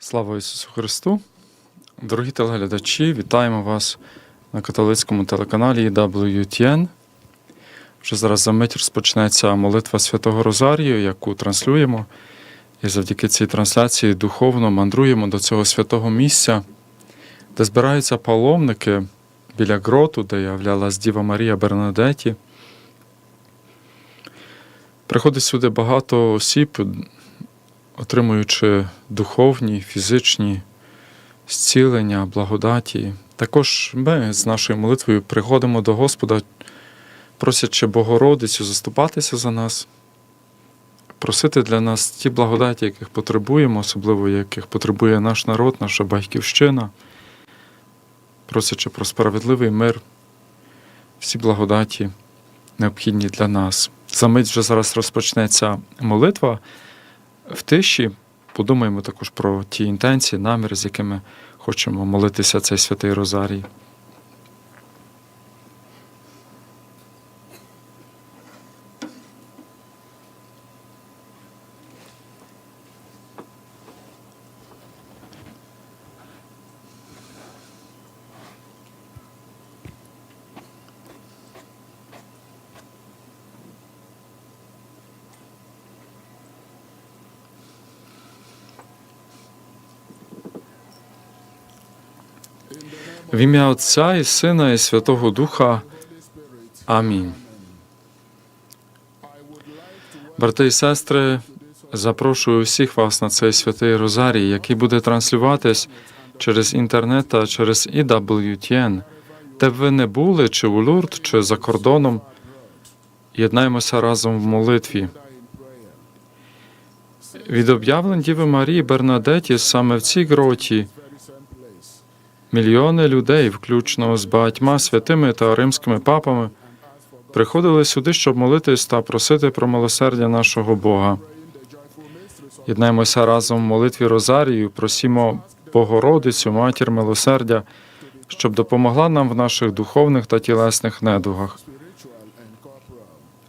Слава Ісусу Христу! Дорогі телеглядачі, вітаємо вас на католицькому телеканалі WTN. Вже зараз за мить розпочнеться молитва Святого Розарію, яку транслюємо. І завдяки цій трансляції духовно мандруємо до цього святого місця, де збираються паломники біля гроту, де являлась Діва Марія Бернадеті. Приходить сюди багато осіб, отримуючи духовні, фізичні зцілення, благодаті. Також ми з нашою молитвою приходимо до Господа, просячи Богородицю заступатися за нас, просити для нас ті благодаті, яких потребуємо, особливо яких потребує наш народ, наша батьківщина, просячи про справедливий мир, всі благодаті необхідні для нас. За мить вже зараз розпочнеться молитва в тиші. Подумаємо також про ті інтенції, наміри, з якими хочемо молитися цей святий Розарій. В ім'я Отця і Сина, і Святого Духа. Амінь. Брати і сестри, запрошую всіх вас на цей святий Розарій, який буде транслюватись через інтернет та через EWTN, де б ви не були, чи у Лурд, чи за кордоном. Єднаємося разом в молитві. Від об'явлень Діви Марії Бернадеті саме в цій гроті Мільйони людей, включно з багатьма святими та римськими папами, приходили сюди, щоб молитись та просити про милосердя нашого Бога. Єднаємося разом в молитві Розарію, просімо Богородицю, матір милосердя, щоб допомогла нам в наших духовних та тілесних недугах.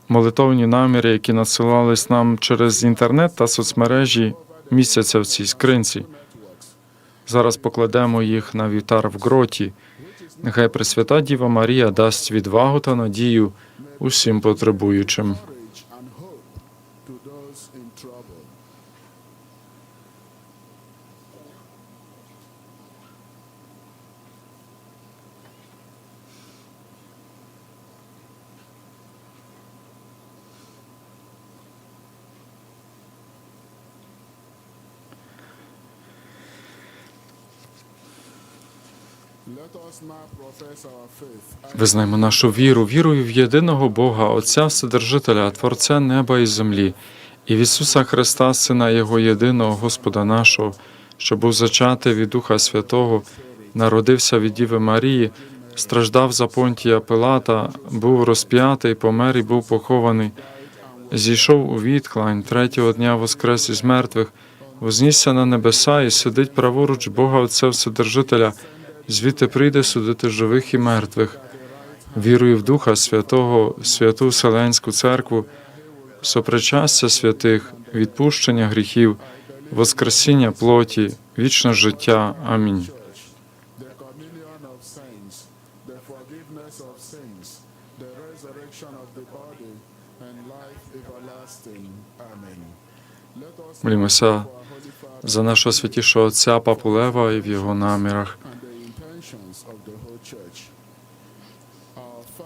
Молитовні наміри, які надсилались нам через інтернет та соцмережі, містяться в цій скринці. Зараз покладемо їх на вівтар в гроті. Нехай Пресвята Діва Марія дасть відвагу та надію усім потребуючим. Визнаємо нашу віру, вірою в єдиного Бога, Отця Вседержителя, Творця неба і землі, і в Ісуса Христа, Сина Його єдиного Господа нашого, що був зачатий від Духа Святого, народився від Діви Марії, страждав за понтія Пилата, був розп'ятий, помер і був похований, зійшов у відклань, третього дня воскрес із мертвих, вознісся на небеса і сидить праворуч Бога Отця Вседержителя, звідти прийде судити живих і мертвих. Вірую в Духа Святого, святу Вселенську Церкву, сопричастя святих, відпущення гріхів, воскресіння плоті, вічне життя. Амінь. Молімося за нашого святішого Отця Папу Лева і в його намірах. and the intentions of the whole church. Our Father,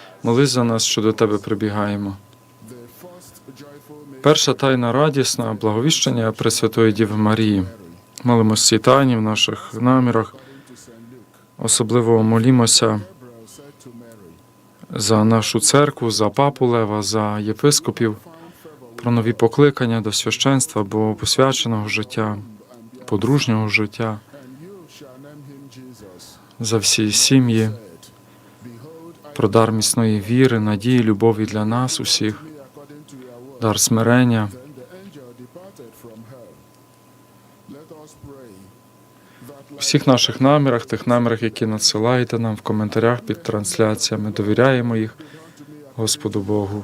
молись за нас, що до тебе прибігаємо. Перша тайна радісна благовіщення Пресвятої Діви Марії. Молимось цій тайні в наших намірах. Особливо молімося за нашу церкву, за папу Лева, за єпископів, про нові покликання до священства, бо посвяченого життя, подружнього життя, за всі сім'ї, про дар міцної віри, надії, любові для нас усіх, дар смирення. У всіх наших намірах, тих намірах, які надсилаєте нам в коментарях під трансляціями, довіряємо їх Господу Богу.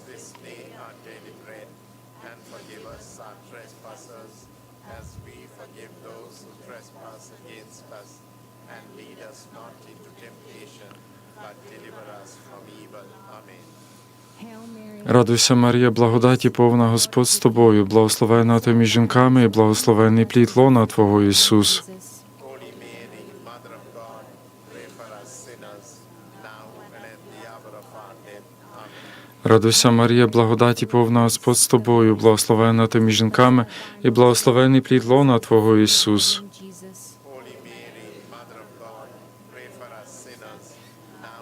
Радуйся, Марія, благодаті повна Господь з тобою, благословена ти між жінками і благословений плід лона Твого Ісус. Радуйся, Марія, благодаті повна Господь з тобою, благословена ти між жінками і благословений плід лона Твого Ісус. Holy Mary, Mother of God, pray for us sinners, now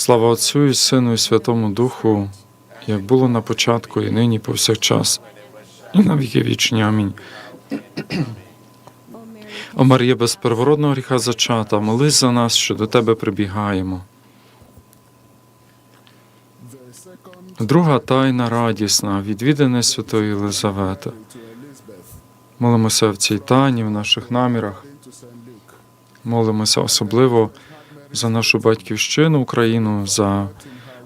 Слава Отцю і Сину і Святому Духу, як було на початку, і нині, повсякчас, і на віки вічні. Амінь. О Марія, без первородного гріха зачата, молись за нас, що до тебе прибігаємо. Друга тайна радісна, відвідане Святої Єлизавети. Молимося в цій тайні, в наших намірах. Молимося особливо за нашу батьківщину, Україну, за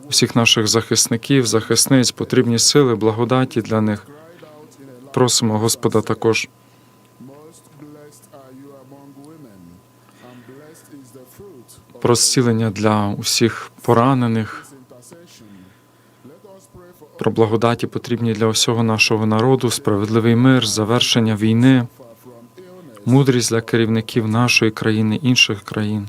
всіх наших захисників, захисниць, потрібні сили, благодаті для них. Просимо Господа також про зцілення для усіх поранених, про благодаті потрібні для усього нашого народу, справедливий мир, завершення війни, мудрість для керівників нашої країни, інших країн.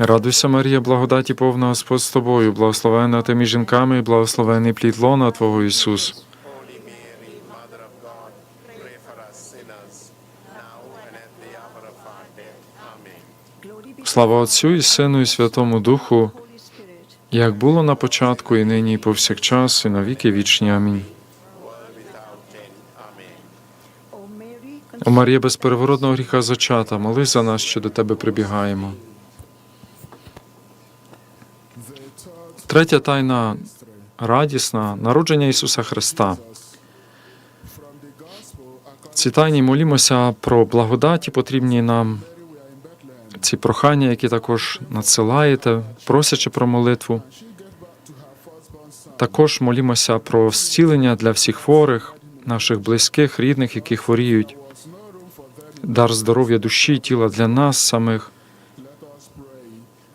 Радуйся, Марія, благодаті повна Господь з тобою, благословена ти між жінками, і благословений плід лона Твого Ісус. Слава Отцю і Сину, і Святому Духу, як було на початку, і нині, і повсякчас, і на віки вічні. Амінь. О Марія, без переворотного гріха зачата, молись за нас, що до тебе прибігаємо. The third Третя тайна радісна народження Ісуса Христа. цій тайні молімося про благодаті, потрібні нам ці прохання, які також надсилаєте, просячи про молитву. Також молімося про зцілення для всіх хворих, наших близьких, рідних, які хворіють, дар здоров'я душі, і тіла для нас самих,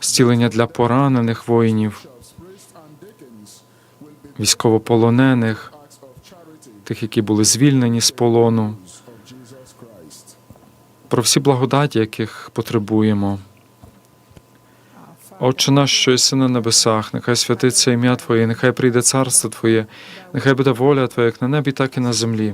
зцілення для поранених воїнів, військовополонених, тих, які були звільнені з полону, про всі благодаті, яких потребуємо. Отче наш, що єси на небесах, нехай святиться ім'я Твоє, нехай прийде царство Твоє, нехай буде воля Твоя, як на небі, так і на землі.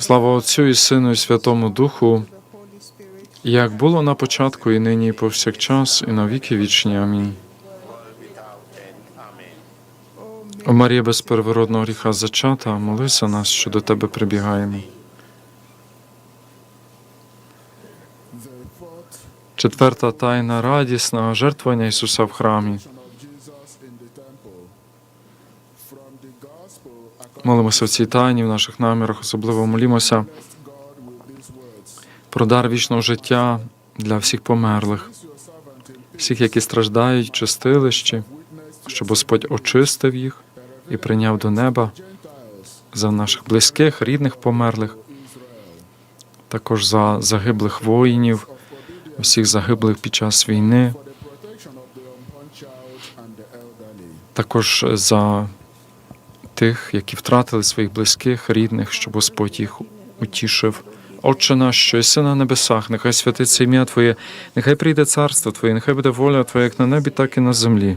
Слава Отцю і Сину, і Святому Духу, як було на початку, і нині, і повсякчас, і на віки вічні. Амінь. О Марія без переворотного гріха зачата, молись за нас, що до тебе прибігаємо. Четверта тайна радісна жертвування Ісуса в храмі. Молимося в цій тайні в наших намірах, особливо молімося про дар вічного життя для всіх померлих, всіх, які страждають чистилищі, щоб Господь очистив їх і прийняв до неба за наших близьких, рідних померлих, також за загиблих воїнів, всіх загиблих під час війни, також за тих, які втратили своїх близьких, рідних, щоб Господь їх утішив. Отче наш, що єси на небесах, нехай святиться ім'я Твоє, нехай прийде царство Твоє, нехай буде воля Твоя, як на небі, так і на землі.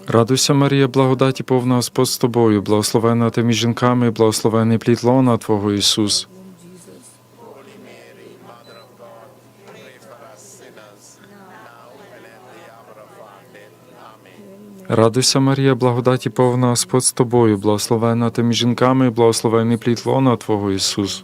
Радуйся, Марія, благодаті повна Господь з тобою, благословенна ти між жінками, благословений плід лона Твого Ісус. Радуйся, Марія, благодаті повна Господь з тобою, благословенна ти між жінками, благословений плід лона Твого Ісус.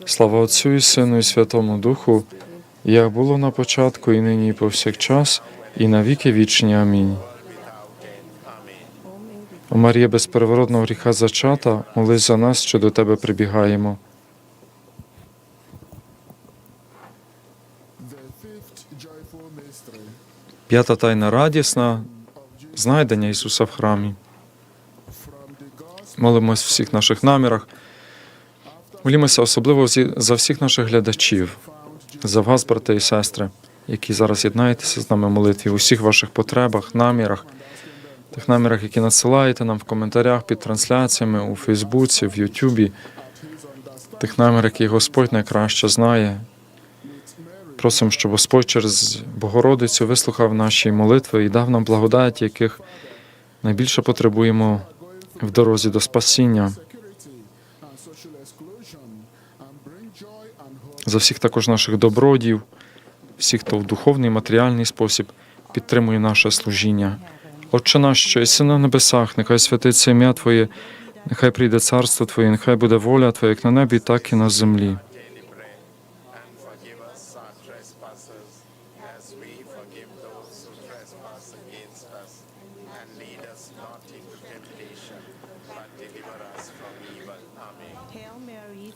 Слава Отцю і Сину, і Святому Духу, як було на початку, і нині, і повсякчас, і на віки вічні. Амінь. Марія без переворотного гріха зачата, молись за нас, що до тебе прибігаємо. П'ята тайна радісна знайдення Ісуса в храмі. Молимось в всіх наших намірах. Молімося особливо за всіх наших глядачів, за вас, брати і сестри, які зараз єднаєтеся з нами в молитві у всіх ваших потребах, намірах, тих намірах, які надсилаєте нам в коментарях під трансляціями у Фейсбуці, в Ютубі, тих намірах, які Господь найкраще знає. Просимо, щоб Господь через Богородицю вислухав наші молитви і дав нам благодать, яких найбільше потребуємо в дорозі до спасіння. За всіх також наших добродів, всіх, хто в духовний, матеріальний спосіб підтримує наше служіння. Отче наш, що єси на небесах, нехай святиться ім'я Твоє, нехай прийде царство Твоє, нехай буде воля Твоя, як на небі, так і на землі.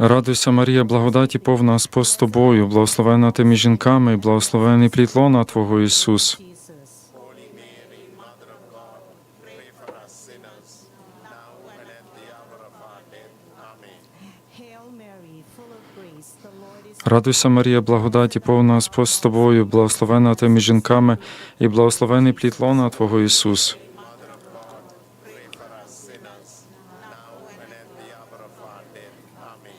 Радуйся, Марія, благодаті повна Господь з тобою, благословена ти між жінками, і благословений плід Твого Ісус. Радуйся, Марія, благодаті повна Господь з тобою, благословена ти між жінками, і благословений плід лона Твого Ісус. Mother of God, pray for us sinners, now and at the hour of our death. Amen.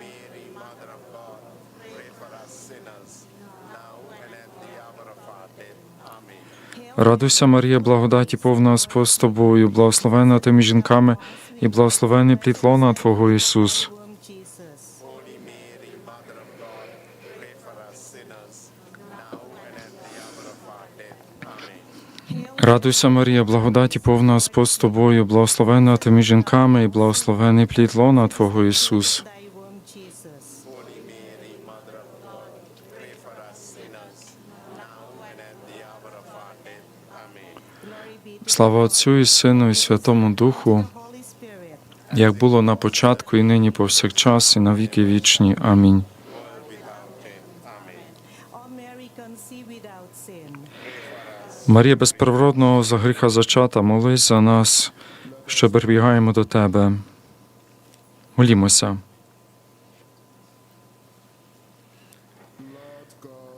Mary, Mother of God, pray for us sinners, now and at the hour of our death. Amen. Радуйся, Марія, благодаті повна Господь з тобою, благословена ти між жінками, і благословений плід лона Твого Ісус. Holy Mary, Mother of God, pray for us sinners, now and at the hour of our death. Amen. Радуйся, Марія, благодаті повна Господь з тобою, благословена ти між жінками, і благословений плід лона Твого Ісус. Слава Отцю і Сину, і Святому Духу, як було на початку, і нині повсякчас, і на віки вічні. Амінь. Марія безпервородного за гріха зачата, молись за нас, що прибігаємо до тебе. Молімося.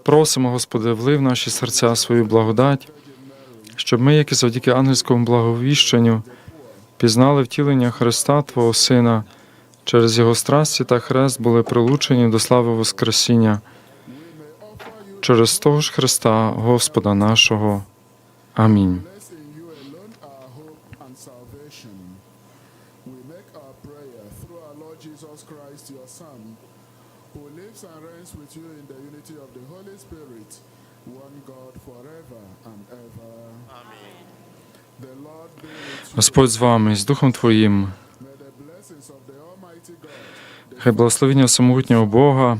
Просимо, Господи, влив наші серця свою благодать, щоб ми, як і завдяки ангельському благовіщенню, пізнали втілення Христа, Твого Сина, через Його страсті та хрест були прилучені до слави Воскресіння. Через того ж Христа, Господа нашого. Амінь. Господь з вами, з Духом Твоїм. Хай благословення самогутнього Бога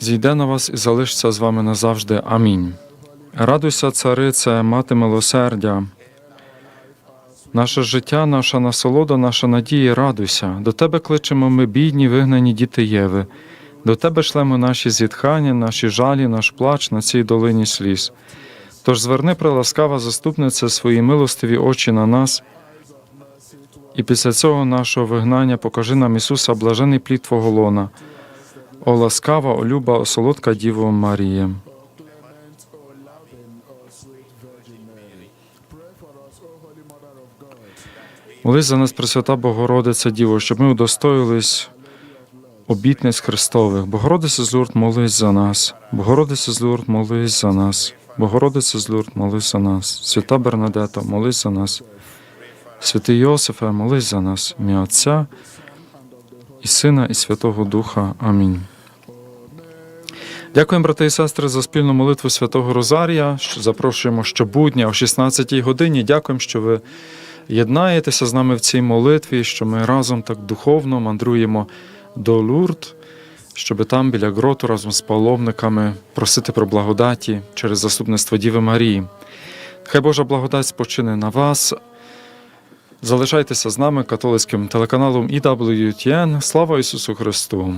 зійде на вас і залишиться з вами назавжди. Амінь. Радуйся, царице, мати милосердя. Наше життя, наша насолода, наша надія, радуйся. До тебе кличемо ми, бідні, вигнані діти Єви. До тебе шлемо наші зітхання, наші жалі, наш плач на цій долині сліз. Тож зверни, приласкава заступниця, свої милостиві очі на нас, і після цього нашого вигнання покажи нам Ісуса, блажений плід Твого лона. О ласкава, о люба, о солодка Діво Марія. Молись за нас, Пресвята Богородиця Діво, щоб ми удостоїлись обітниць Христових. Богородиця з Лурд, молись за нас. Богородиця з Лурд, молись за нас. Богородиця з Лурд, молись за нас. Свята Бернадето, молись за нас. Святий Йосифе, молись за нас. Ім'я Отця і Сина, і Святого Духа. Амінь. Дякуємо, брати і сестри, за спільну молитву Святого Розарія. Запрошуємо щобудня о 16-й годині. Дякуємо, що ви єднаєтеся з нами в цій молитві, що ми разом так духовно мандруємо до Лурд, щоб там біля гроту разом з паломниками просити про благодаті через заступництво Діви Марії. Хай Божа благодать спочине на вас. Залишайтеся з нами, католицьким телеканалом EWTN. Слава Ісусу Христу!